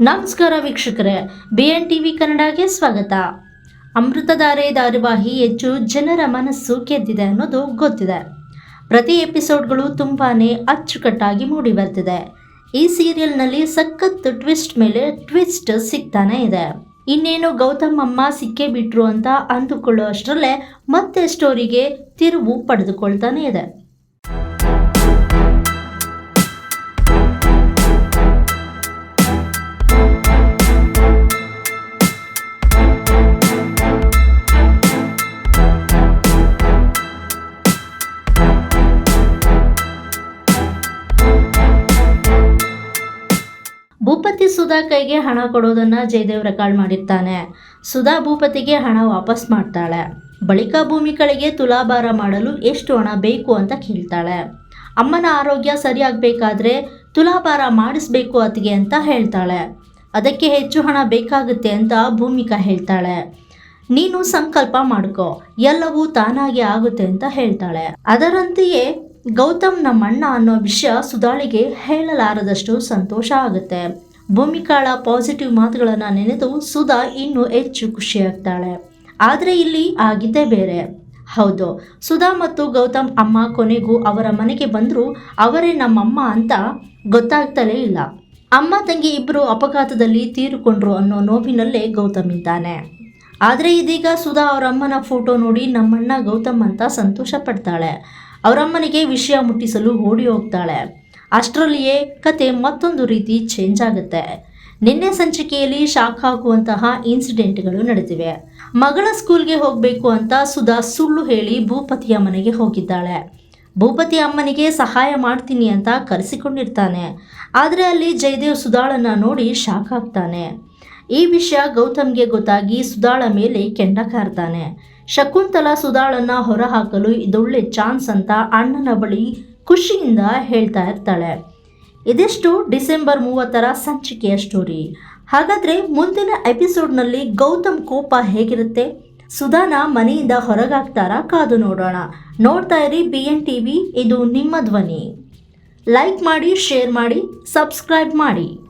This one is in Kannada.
ನಮಸ್ಕಾರ ವೀಕ್ಷಕರೇ ಬಿ ಎನ್ ಟಿವಿ ಕನ್ನಡಗೆ ಸ್ವಾಗತ. ಅಮೃತಧಾರೆ ಧಾರಾವಾಹಿ ಹೆಚ್ಚು ಜನರ ಮನಸ್ಸು ಗೆದ್ದಿದೆ ಅನ್ನೋದು ಗೊತ್ತಿದೆ. ಪ್ರತಿ ಎಪಿಸೋಡ್ಗಳು ತುಂಬಾ ಅಚ್ಚುಕಟ್ಟಾಗಿ ಮೂಡಿ ಬರ್ತಿದೆ ಈ ಸೀರಿಯಲ್ನಲ್ಲಿ ಸಖತ್ ಟ್ವಿಸ್ಟ್ ಮೇಲೆ ಟ್ವಿಸ್ಟ್ ಸಿಗ್ತಾನೆ ಇದೆ. ಇನ್ನೇನು ಗೌತಮ್ ಅಮ್ಮ ಸಿಕ್ಕೇ ಬಿಟ್ರು ಅಂತ ಅಂದುಕೊಳ್ಳೋ ಅಷ್ಟರಲ್ಲೇ ಮತ್ತೆ ಸ್ಟೋರಿಗೆ ತಿರುವು ಪಡೆದುಕೊಳ್ತಾನೆ ಇದೆ. ಭೂಪತಿ ಸುಧಾ ಕೈಗೆ ಹಣ ಕೊಡೋದನ್ನು ಜಯದೇವ್ ರೆಕಾರ್ಡ್ ಮಾಡಿರ್ತಾನೆ. ಸುಧಾ ಭೂಪತಿಗೆ ಹಣ ವಾಪಸ್ ಮಾಡ್ತಾಳೆ. ಬಳಿಕ ಭೂಮಿಕಳಿಗೆ ತುಲಾಭಾರ ಮಾಡಲು ಎಷ್ಟು ಹಣ ಬೇಕು ಅಂತ ಕೇಳ್ತಾಳೆ. ಅಮ್ಮನ ಆರೋಗ್ಯ ಸರಿಯಾಗಬೇಕಾದ್ರೆ ತುಲಾಭಾರ ಮಾಡಿಸ್ಬೇಕು ಅತಿಗೆ ಅಂತ ಹೇಳ್ತಾಳೆ. ಅದಕ್ಕೆ ಹೆಚ್ಚು ಹಣ ಬೇಕಾಗುತ್ತೆ ಅಂತ ಭೂಮಿಕಾ ಹೇಳ್ತಾಳೆ. ನೀನು ಸಂಕಲ್ಪ ಮಾಡ್ಕೋ. ಎಲ್ಲವೂ ತಾನಾಗಿ ಆಗುತ್ತೆ ಅಂತ ಹೇಳ್ತಾಳೆ. ಅದರಂತೆಯೇ ಗೌತಮ್ ನಮ್ಮಣ್ಣ ಅನ್ನೋ ವಿಷಯ ಸುಧಾಳಿಗೆ ಹೇಳಲಾರದಷ್ಟು ಸಂತೋಷ ಆಗುತ್ತೆ. ಭೂಮಿಕಾಳ ಪಾಸಿಟಿವ್ ಮಾತುಗಳನ್ನು ನೆನೆದು ಸುಧಾ ಇನ್ನೂ ಹೆಚ್ಚು ಖುಷಿಯಾಗ್ತಾಳೆ. ಆದರೆ ಇಲ್ಲಿ ಆಗಿದ್ದೇ ಬೇರೆ. ಹೌದು, ಸುಧಾ ಮತ್ತು ಗೌತಮ್ ಅಮ್ಮ ಕೊನೆಗೂ ಅವರ ಮನೆಗೆ ಬಂದರೂ ಅವರೇ ನಮ್ಮಮ್ಮ ಅಂತ ಗೊತ್ತಾಗ್ತಲೇ ಇಲ್ಲ. ಅಮ್ಮ ತಂಗಿ ಇಬ್ಬರು ಅಪಘಾತದಲ್ಲಿ ತೀರಿಕೊಂಡ್ರು ಅನ್ನೋ ನೋವಿನಲ್ಲೇ ಗೌತಮ್ ಇದ್ದಾನೆ. ಆದರೆ ಇದೀಗ ಸುಧಾ ಅವರ ಅಮ್ಮನ ಫೋಟೋ ನೋಡಿ ನಮ್ಮಣ್ಣ ಗೌತಮ್ ಅಂತ ಸಂತೋಷ ಪಡ್ತಾಳೆ. ಅವರಮ್ಮನಿಗೆ ವಿಷಯ ಮುಟ್ಟಿಸಲು ಓಡಿ ಹೋಗ್ತಾಳೆ. ಅಷ್ಟರಲ್ಲಿಯೇ ಕತೆ ಮತ್ತೊಂದು ರೀತಿ ಚೇಂಜ್ ಆಗುತ್ತೆ. ನಿನ್ನೆ ಸಂಚಿಕೆಯಲ್ಲಿ ಶಾಕ್ ಹಾಕುವಂತಹ ಇನ್ಸಿಡೆಂಟ್ಗಳು ನಡೆದಿವೆ. ಮಗಳ ಸ್ಕೂಲ್ಗೆ ಹೋಗಬೇಕು ಅಂತ ಸುಧಾ ಸುಳ್ಳು ಹೇಳಿ ಭೂಪತಿಯ ಮನೆಗೆ ಹೋಗಿದ್ದಾಳೆ. ಭೂಪತಿ ಅಮ್ಮನಿಗೆ ಸಹಾಯ ಮಾಡ್ತೀನಿ ಅಂತ ಕರೆಸಿಕೊಂಡಿರ್ತಾನೆ. ಆದರೆ ಅಲ್ಲಿ ಜಯದೇವ್ ಸುಧಾಳನ್ನ ನೋಡಿ ಶಾಕ್ ಆಗ್ತಾನೆ. ಈ ವಿಷಯ ಗೌತಮ್ಗೆ ಗೊತ್ತಾಗಿ ಸುಧಾಳ ಮೇಲೆ ಕೆಂಡ ಕಾರ್ತಾನೆ ಶಕುಂತಲ ಸುಧಾಳನ್ನ ಹೊರಹಾಕಲು ಇದೊಳ್ಳೆ ಚಾನ್ಸ್ ಅಂತ ಅಣ್ಣನ ಬಳಿ ಖುಷಿಯಿಂದ ಹೇಳ್ತಾ ಇರ್ತಾಳೆ. ಇದಿಷ್ಟು ಡಿಸೆಂಬರ್ ಮೂವತ್ತರ ಸಂಚಿಕೆಯ ಸ್ಟೋರಿ. ಹಾಗಾದರೆ ಮುಂದಿನ ಎಪಿಸೋಡ್ನಲ್ಲಿ ಗೌತಮ್ ಕೋಪ ಹೇಗಿರುತ್ತೆ? ಸುಧಾನ ಮನೆಯಿಂದ ಹೊರಗಾಗ್ತಾರಾ ಕಾದು ನೋಡೋಣ. ನೋಡ್ತಾ ಇರಿ ಬಿ ಎನ್ ಟಿ ವಿ ಇದು ನಿಮ್ಮ ಧ್ವನಿ. ಲೈಕ್ ಮಾಡಿ, ಶೇರ್ ಮಾಡಿ, ಸಬ್ಸ್ಕ್ರೈಬ್ ಮಾಡಿ.